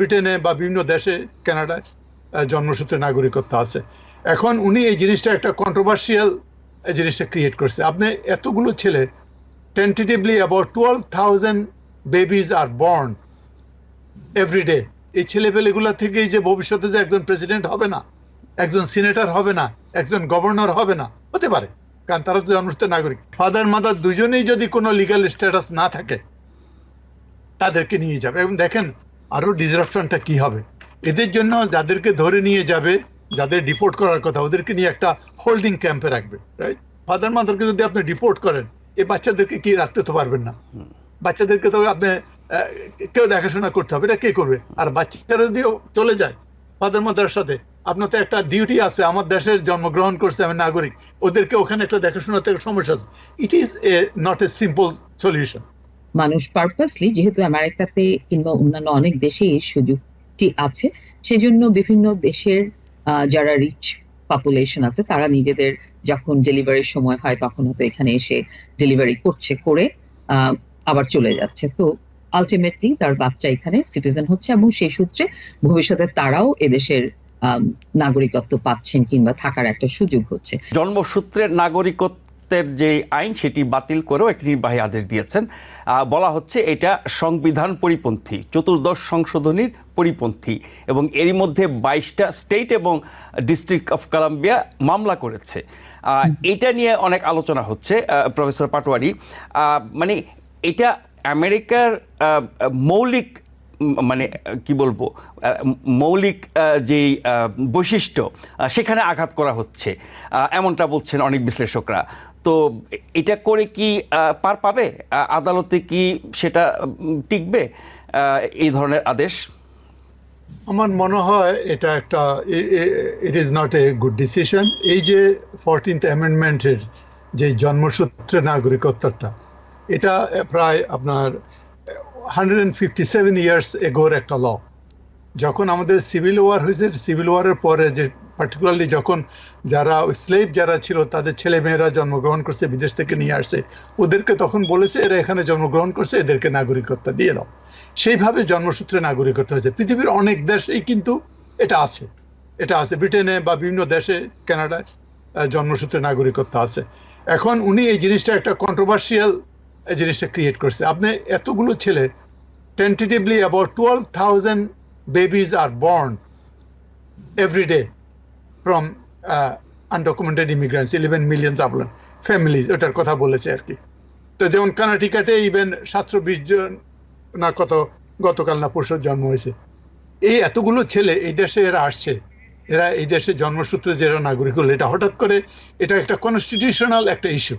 ব্রিটেনে বা বিভিন্ন দেশে কানাডায় জন্মসূত্রে নাগরিকত্ব আছে। এখন উনি এই জিনিসটা একটা কন্ট্রোভার্সিয়াল জিনিসটা ক্রিয়েট করছে। আপনি এতগুলো ছেলে tentatively about twelve thousand babies are born everyday এই ছেলেপেলেগুলো থেকেই যে ভবিষ্যতে যে একজন প্রেসিডেন্ট হবে না, একজন সিনেটর হবে না, একজন গভর্নর হবে না, হতে পারে। কারণ তারা তো জন্মসূত্রে নাগরিক। ফাদার মাদার দুজনেই যদি কোনো লিগ্যাল স্ট্যাটাস না থাকে, তাদেরকে নিয়ে যাবে। এবং দেখেন আরও ডিসরাপশনটা কি হবে? এদের জন্য যাদেরকে ধরে নিয়ে যাবে, যাদের ডিপোর্ট করার কথা, ওদেরকে নিয়ে একটা হোল্ডিং ক্যাম্পে রাখবে রাইট ফাদার মাদারকে যদি আপনি ডিপোর্ট করেন এই বাচ্চাদেরকে কি রাখতে তো পারবেন না? বাচ্চাদেরকে তো আপনি কেউ দেখাশোনা করতে হবে, এটা কে করবে? আর বাচ্চারা যদিও চলে যায় ফাদার মাদার সাথে, আপনার তো একটা ডিউটি আছে, আমার দেশের জন্মগ্রহণ করছে আমি নাগরিক, ওদেরকে ওখানে একটা দেখাশোনা থেকে সমস্যা আছে। It is a not a simple solution মানুষ পারপাসলি যেহেতু আমেরিকাতে কিংবা অন্যান্য অনেক দেশে এই সুযোগটি আছে, সেজন্য বিভিন্ন দেশের যারা রিচ পপুলেশন আছে, তারা নিজেদের যখন ডেলিভারির সময় হয়, তখন হয়তো এখানে এসে ডেলিভারি করছে, করে আবার চলে যাচ্ছে। তো আলটিমেটলি তার বাচ্চা এখানে সিটিজেন হচ্ছে এবং সেই সূত্রে ভবিষ্যতে তারাও এদেশের নাগরিকত্ব পাচ্ছেন কিংবা থাকার একটা সুযোগ হচ্ছে। জন্মসূত্রের নাগরিকত্বের যে আইন, সেটি বাতিল করেও একটি নির্বাহী আদেশ দিয়েছেন। বলা হচ্ছে এটা সংবিধান পরিপন্থী, চতুর্দশ সংশোধনীর পরিপন্থী এবং এরই মধ্যে বাইশটা স্টেট এবং ডিস্ট্রিক্ট অফ কলাম্বিয়া মামলা করেছে। এটা নিয়ে অনেক আলোচনা হচ্ছে প্রফেসর পাটোয়ারি। মানে এটা আমেরিকার মৌলিক মানে কি বলব মৌলিক যেই বৈশিষ্ট্য সেখানে আঘাত করা হচ্ছে। এমনটা বলছেন অনেক বিশ্লেষকরা। তো এটা করে কি পার পাবে? আদালতে কি সেটা টিকবে? এই ধরনের আদেশ? আমার মনে হয় এটা একটা it is not a good decision এই যে ফোরটিন্থ অ্যামেন্ডমেন্টের যে জন্মসূত্রে নাগরিকত্বটা, এটা প্রায় আপনার hundred and fifty seven years এগোর একটা ল যখন আমাদের সিভিল ওয়ার হয়েছে সিভিল ওয়ারের পরে যে পার্টিকুলারলি যখন যারা স্লেভ যারা ছিল, তাদের ছেলে মেয়েরা জন্মগ্রহণ করছে, বিদেশ থেকে নিয়ে আসছে, ওদেরকে তখন বলেছে, এরা এখানে জন্মগ্রহণ করছে, এদেরকে নাগরিকত্ব দিয়ে দাও। সেইভাবে জন্মসূত্রে নাগরিকত্ব হয়েছে। পৃথিবীর অনেক দেশেই কিন্তু এটা আছে। এটা আছে ব্রিটেনে বা বিভিন্ন দেশে, কানাডায় জন্মসূত্রে নাগরিকত্ব আছে। এখন উনি এই জিনিসটা একটা কন্ট্রোভার্সিয়াল জিনিসটা ক্রিয়েট করছে। আপনি এতগুলো ছেলে tentatively about twelve thousand babies are born day from uh, undocumented immigrants, 11 millions আপনার ফ্যামিলি ওটার কথা বলেছে আর কি। তো যেমন কানাটিকাটে ইভেন সাতশো বিশ জন না কত গতকাল না পরশুর জন্ম হয়েছে। এই এতগুলো ছেলে এই দেশে এরা আসছে। এরা এই দেশে জন্মসূত্রে যারা নাগরিক হলো এটা হঠাৎ করে এটা একটা কনস্টিটিউশনাল একটা ইস্যু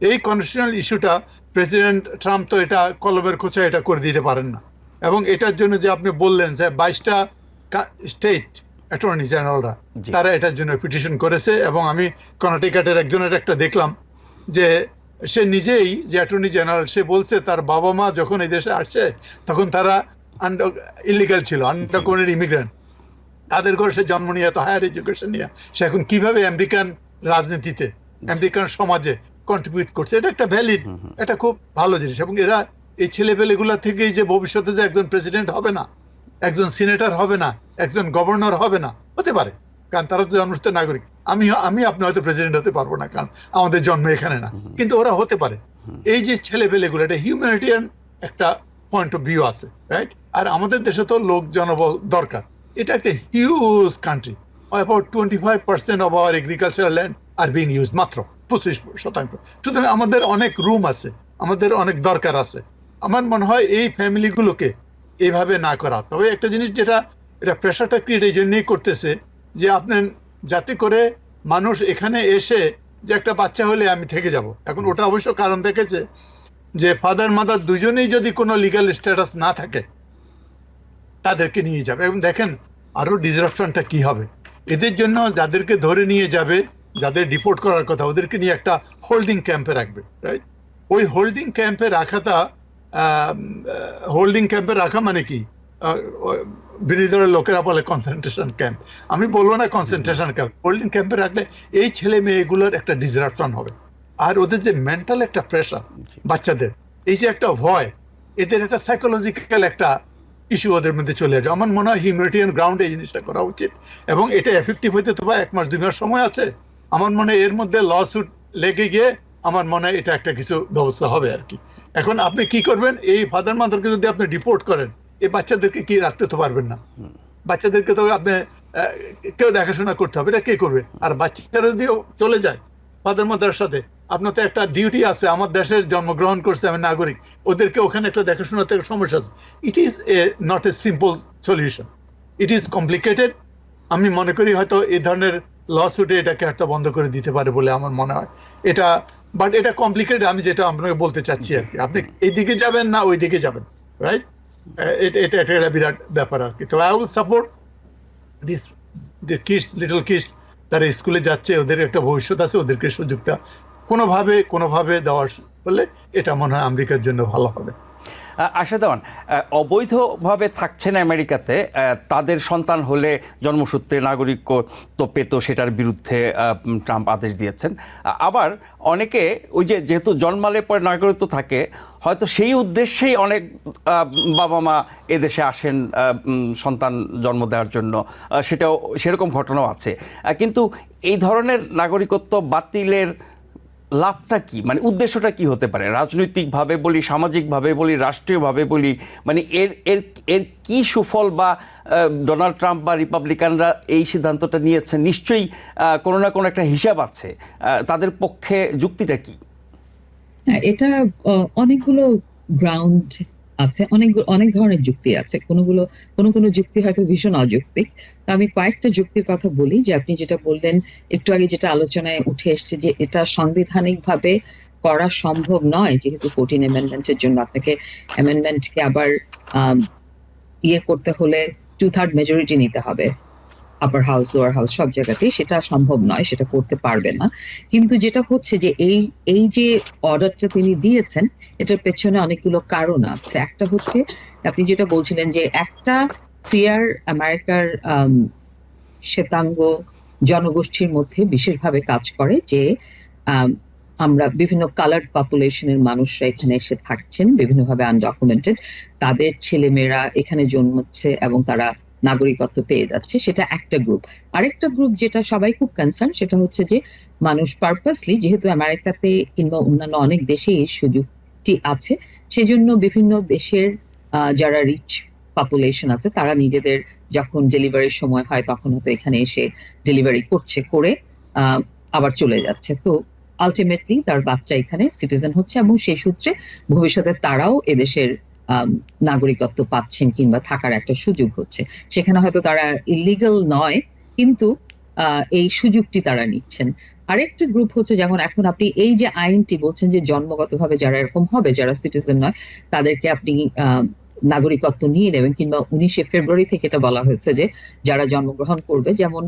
এই কনস্টিটিউশনাল ইস্যুটা প্রেসিডেন্ট ট্রাম্প তো এটা কলমের খোঁচা এটা করে দিতে পারেন না। এবং এটার জন্য যে আপনি বললেন যে বাইশটা স্টেট অ্যাটর্নি জেনারেলরা তারা এটার জন্য পিটিশন করেছে এবং আমি কর্ণাটিকাটের একজনের একটা দেখলাম যে সে নিজেই যে অ্যাটর্নি জেনারেল সে বলছে তার বাবা মা যখন এই দেশে আসছে তখন তারা ইলিগাল ছিল আনডকুমেন্টেড ইমিগ্রেন্ট তাদের ঘরে সে জন্ম নিয়ে এত হায়ার এডুকেশন নিয়ে। সে এখন কীভাবে আমেরিকান রাজনীতিতে আমেরিকান সমাজে কন্ট্রিবিউট করছে। এটা একটা ভ্যালিড এটা খুব ভালো জিনিস। এবং এরা এই ছেলেপেলেগুলা থেকেই যে ভবিষ্যতে যে একজন প্রেসিডেন্ট হবে না একজন সিনেটর হবে না একজন গভর্নর হবে না হতে পারে। কারণ তারা তো জন্মসূত্রে নাগরিক আমি আমি আপনি হয়তো প্রেসিডেন্ট হতে পারব না কারণ আমাদের জন্ম এখানে না। কিন্তু ওরা হতে পারে। এই যে ছেলেপেলেগুলো এটা হিউম্যানিটিয়ান একটা পয়েন্ট অফ ভিউ আছে রাইট আর আমাদের দেশে তো লোক জনবল দরকার। এটা একটা huge country about twenty five percent of our agricultural land are being use মাত্র। পঁচিশ শতাংশ। সুতরাং আমাদের অনেক রুম আছে, আমাদের অনেক দরকার আছে। আমার মনে হয় এই ফ্যামিলিগুলোকে এইভাবে না করা। তবে একটা জিনিস যেটা, এটা প্রেশারটা ক্রিয়েট এই জন্যই করতেছে যে আপনার যাতে করে মানুষ এখানে এসে যে একটা বাচ্চা হলে আমি থেকে যাব। এখন ওটা অবশ্য কারণ দেখেছে যে ফাদার মাদার দুজনেই যদি কোনো লিগাল স্ট্যাটাস না থাকে, তাদেরকে নিয়ে যাবে। এবং দেখেন আরও ডিসরাপশনটা কি হবে। এদের জন্য যাদেরকে ধরে নিয়ে যাবে যাদের ডিপোর্ট করার কথা ওদেরকে নিয়ে একটা হোল্ডিং ক্যাম্পে রাখবে রাইট ওই হোল্ডিং ক্যাম্পে রাখাটা হোল্ডিং ক্যাম্পে রাখা মানে কি? বিরোধী দলের লোকেরা বলে কনসেন্ট্রেশন ক্যাম্প আমি বলব না কনসেন্ট্রেশন ক্যাম্প হোল্ডিং ক্যাম্পে রাখলে এই ছেলে মেয়েগুলোর একটা ডিসরাপশন হবে। আর ওদের যে মেন্টাল একটা প্রেশার বাচ্চাদের এই যে একটা ভয় এদের একটা সাইকোলজিক্যাল একটা ইস্যু ওদের মধ্যে চলে আসবে আমার মনে হয় হিউম্যানিটিয়ান গ্রাউন্ডে এই জিনিসটা করা উচিত। এবং এটা এফেক্টিভ হইতে তো এক মাস দুই মাস সময় আছে। আমার মনে হয় এর মধ্যে ল সুট লেগে গিয়ে আমার মনে হয় এটা একটা কিছু ব্যবস্থা হবে আর কি। এখন আপনি কি করবেন? এই ফাদার মাদারকে যদি আপনি ডিপোর্ট করেন এই বাচ্চাদেরকে কি রাখতে তো পারবেন না? বাচ্চাদেরকে তো আপনি কেউ দেখাশোনা করতে হবে এটা কে করবে? আর বাচ্চারা যদিও চলে যায় ফাদার মাদার সাথে আপনার তো একটা ডিউটি আছে আমার দেশের জন্মগ্রহণ করছে আমি নাগরিক ওদেরকে ওখানে একটা দেখাশোনাতে একটা সমস্যা আছে। It is a not a simple solution it is complicated আমি মনে করি হয়তো এই ধরনের ল সুটে এটাকে একটা বন্ধ করে দিতে পারে বলে আমার মনে হয়। এটা বাট এটা কমপ্লিকেটেড আমি যেটা আপনাকে বলতে চাচ্ছি আর কি। আপনি এইদিকে যাবেন না ওই দিকে যাবেন রাইট এটা এটা একটা বিরাট ব্যাপার আর কি। তো I will support this the kids little kids তারা স্কুলে যাচ্ছে ওদের একটা ভবিষ্যৎ আছে ওদেরকে সুযোগটা কোনোভাবে কোনোভাবে দেওয়ার হলে এটা মনে হয় আমেরিকার জন্য ভালো হবে। আশা দেওয়ান অবৈধভাবে থাকছেন আমেরিকাতে তাদের সন্তান হলে জন্মসূত্রে নাগরিকত্ব পেত, সেটার বিরুদ্ধে ট্রাম্প আদেশ দিয়েছেন। আবার অনেকে ওই যে যেহেতু জন্মালে পরে নাগরিকত্ব থাকে, হয়তো সেই উদ্দেশ্যেই অনেক বাবা মা এদেশে আসেন সন্তান জন্ম দেওয়ার জন্য। সেটাও, সেরকম ঘটনাও আছে। কিন্তু এই ধরনের নাগরিকত্ব বাতিলের লাভটা কি? মানে উদ্দেশ্যটা কি হতে পারে? রাজনৈতিকভাবে বলি সামাজিকভাবে বলি রাষ্ট্রীয়ভাবে বলি মানে এর এর এর কি সুফল বা ডোনাল্ড ট্রাম্প বা রিপাবলিকানরা এই সিদ্ধান্তটা নিয়েছে নিশ্চয়ই কোনো না কোনো একটা হিসাব আছে। তাদের পক্ষে যুক্তিটা কি? হ্যাঁ, এটা অনেকগুলো গ্রাউন্ড আছে, অনেক অনেক ধরনের যুক্তি আছে। কোনগুলো, কোনো কোনো যুক্তি হয়তো ভীষণ অযৌক্তিক। তা আমি কয়েকটা যুক্তির কথা বলি যে আপনি যেটা বললেন, একটু আগে যেটা আলোচনায় উঠে এসছে যে এটা সাংবিধানিক ভাবে করা সম্ভব নয়, যেহেতু ফোরটিন অ্যামেন্ডমেন্টের জন্য আপনাকে অ্যামেন্ডমেন্টকে আবার ইয়ে করতে হলে টু থার্ড মেজরিটি নিতে হবে। আপার হাউস লোয়ার হাউস সব জায়গাতেই সেটা সম্ভব নয় সেটা করতে পারবে না। কিন্তু যেটা হচ্ছে যে এই এই যে অর্ডারটা তিনি দিয়েছেন এটার পেছনে অনেকগুলো কারণ আছে। একটা হচ্ছে আপনি যেটা বলছিলেন যে একটা ফিয়ার আমেরিকার আম, শ্বেতাঙ্গ জনগোষ্ঠীর মধ্যে বিশেষভাবে কাজ করে যে আম, আমরা বিভিন্ন কালার্ড পপুলেশনের মানুষরা এখানে এসে থাকছেন বিভিন্নভাবে আনডকুমেন্টেড তাদের ছেলেমেয়েরা এখানে জন্মাচ্ছে এবং তারা নাগরিকত্ব পেয়ে যাচ্ছে, সেটা একটা গ্রুপ আরেকটা গ্রুপ যেটা সবাই খুব কনসার্ন সেটা হচ্ছে যে মানুষ পারপাসলি যেহেতু আমেরিকাতে কিংবা অন্যান্য অনেক দেশে এই সুযোগটি আছে, সেজন্য বিভিন্ন দেশের যারা রিচ পপুলেশন আছে, তারা নিজেদের যখন ডেলিভারির সময় হয়, তখন হয়তো এখানে এসে ডেলিভারি করছে, করে আবার চলে যাচ্ছে। তো আলটিমেটলি তার বাচ্চা এখানে সিটিজেন হচ্ছে এবং সেই সূত্রে ভবিষ্যতে তারাও এদেশের নাগরিকত্ব পাচ্ছেন কিংবা থাকার একটা সুযোগ হচ্ছে। সেখানে হয়তো তারা ইলিগাল নয়, কিন্তু এই সুযোগটি তারা নিচ্ছেন। আরেকটা গ্রুপ হচ্ছে যেমন এখন আপনি এই যে আইনটি বলছেন যে জন্মগতভাবে যারা এরকম হবে, যারা সিটিজেন নয়, তাদেরকে আপনি নাগরিকত্ব নিয়ে নেবেন কিংবা উনিশে ফেব্রুয়ারি থেকে এটা বলা হয়েছে যে যারা জন্মগ্রহণ করবে, যেমন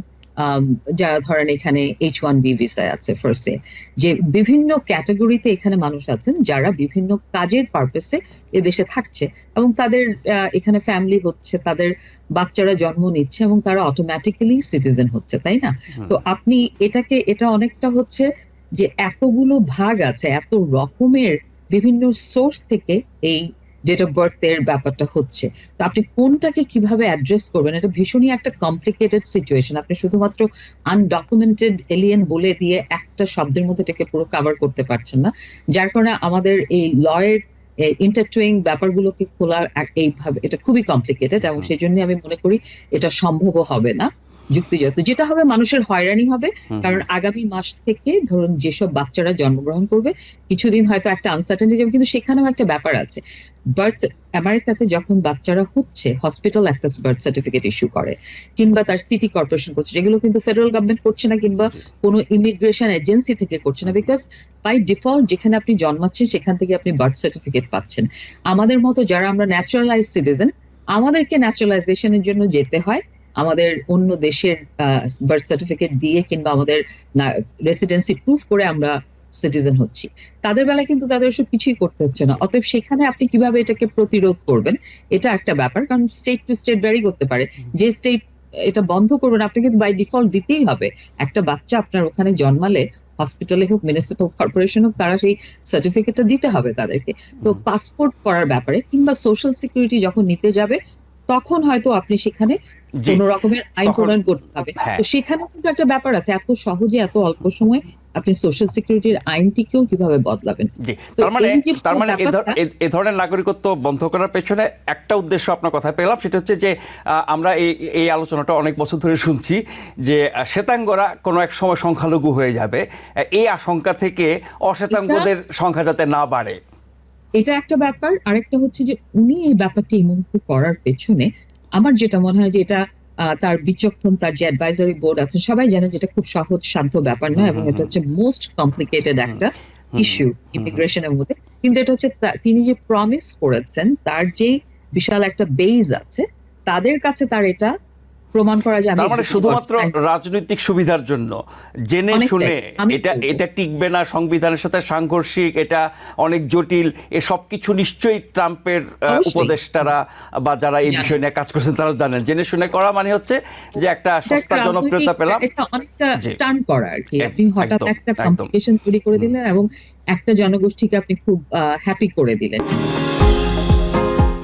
যারা ধরেন এখানে এইচ ওয়ান বি ভিসায় আছে ফার্স্টে যে বিভিন্ন ক্যাটাগরিতে এখানে মানুষ আছেন যারা বিভিন্ন কাজের পারপাসে এদেশে থাকছে এবং তাদের এখানে ফ্যামিলি হচ্ছে তাদের বাচ্চারা জন্ম নিচ্ছে এবং তারা অটোমেটিক্যালি সিটিজেন হচ্ছে তাই না? তো আপনি এটাকে এটা অনেকটা হচ্ছে যে এতগুলো ভাগ আছে এত রকমের বিভিন্ন সোর্স থেকে এই ডেট অফ বার্থ এর ব্যাপারটা হচ্ছে। তো আপনি কোনটাকে কীভাবে অ্যাড্রেস করবেন? এটা ভীষণই একটা কমপ্লিকেটেড সিচুয়েশন আপনি শুধুমাত্র আনডকুমেন্টেড এলিয়েন বলে দিয়ে একটা শব্দের মধ্যে এটাকে পুরো কভার করতে পারছেন না। যার কারণে আমাদের এই লয়ের ইন্টারটুইং ব্যাপারগুলোকে খোলা এইভাবে এটা খুবই কমপ্লিকেটেড এবং সেই জন্য আমি মনে করি এটা সম্ভবও হবে না। যুক্তিযুক্ত যেটা হবে মানুষের হয়রানি হবে। কারণ আগামী মাস থেকে ধরুন যেসব বাচ্চারা জন্মগ্রহণ করবে কিছুদিন হয়তো একটা আনসার্টেনিটি যাবে কিন্তু সেখানেও একটা ব্যাপার আছে। বার্থ আমেরিকাতে যখন বাচ্চারা হচ্ছে হসপিটাল একটা বার্থ সার্টিফিকেট ইস্যু করে কিংবা তার সিটি কর্পোরেশন করছে যেগুলো কিন্তু ফেডারেল গভর্নমেন্ট করছে না কিংবা কোনো ইমিগ্রেশন এজেন্সি থেকে করছে না বিকজ বাই ডিফল্ট যেখানে আপনি জন্মাচ্ছেন সেখান থেকে আপনি বার্থ সার্টিফিকেট পাচ্ছেন। আমাদের মতো যারা আমরা ন্যাচারালাইজ সিটিজেন আমাদেরকে ন্যাচারালাইজেশনের জন্য যেতে হয়। আমাদের অন্য দেশের বার্থ সার্টিফিকেট দিয়ে কিংবা আমাদের রেসিডেন্সি প্রুফ করে আমরা সিটিজেন হচ্ছি। তাদের বেলায় কিন্তু তাদের সব কিছুই করতে হচ্ছে না। অতএব সেখানে আপনি কীভাবে এটাকে প্রতিরোধ করবেন এটা একটা ব্যাপার। কারণ স্টেট টু স্টেট ভ্যারি করতে পারে। যে স্টেট এটা বন্ধ করবেন আপনি কিন্তু বাই ডিফল্ট দিতেই হবে। একটা বাচ্চা আপনার ওখানে জন্মালে হসপিটালে হোক মিউনিসিপাল কর্পোরেশন হোক তারা সেই সার্টিফিকেটটা দিতে হবে তাদেরকে। তো পাসপোর্ট করার ব্যাপারে কিংবা সোশ্যাল সিকিউরিটি যখন নিতে যাবে তখন হয়তো আপনি সেখানে কোন রকমের আইন প্রণয়ন করতে হবে। হ্যাঁ। তো সেখানেও কিন্তু একটা ব্যাপার আছে এত সহজে এত অল্প সময়ে আপনি সোশ্যাল সিকিউরিটির আইনটিকেও কীভাবে বদলাবেন? জি তার মানে তার মানে এ ধর- ব্যাপারটা- এ- এ ধরনের নাগরিকত্ব বন্ধ করার পেছনে একটা উদ্দেশ্য আপনার কথায় পেলাম সেটা হচ্ছে যে আমরা এই এই আলোচনাটা অনেক বছর ধরে শুনছি যে শ্বেতাঙ্গরা কোনো এক সময় সংখ্যালঘু হয়ে যাবে। এই আশঙ্কা থেকে অশ্বেতাঙ্গদের সংখ্যা যাতে না বাড়ে। এটা একটা ব্যাপার। আরেকটা হচ্ছে যে উনি এই ব্যাপারটি এই মুহূর্তে করার পেছনে আমার যেটা মনে হয় যে এটা তার বিচক্ষণ তার যে অ্যাডভাইজারি বোর্ড আছে সবাই জানে যেটা খুব সহজ সাধ্য ব্যাপার নয় এবং এটা হচ্ছে মোস্ট কমপ্লিকেটেড একটা ইস্যু ইমিগ্রেশনের মধ্যে। কিন্তু এটা হচ্ছে তিনি যে প্রমিস করেছেন তার যে বিশাল একটা বেইজ আছে তাদের কাছে তার এটা প্রমাণ করা যায় তার মানে শুধুমাত্র রাজনৈতিক সুবিধার জন্য। জেনে শুনে এটা এটা টিকবে না সংবিধানের সাথে সাংঘর্ষিক এটা অনেক জটিল এ সব কিছু নিশ্চয়ই ট্রাম্পের উপদেষ্টারা বা যারা এই। বিষয় নিয়ে কাজ করছেন তারা জানেন। জেনে শুনে করা মানে হচ্ছে যে একটা সস্তা জনপ্রিয়তা পেলাম। এটা অনেকটা স্টান্ট করা আর কি। আপনি হঠাৎ একটা কমপ্লিকেশন তৈরি করে দিলেন এবং একটা জনগোষ্ঠীকে আপনি খুব হ্যাপি করে দিলেন।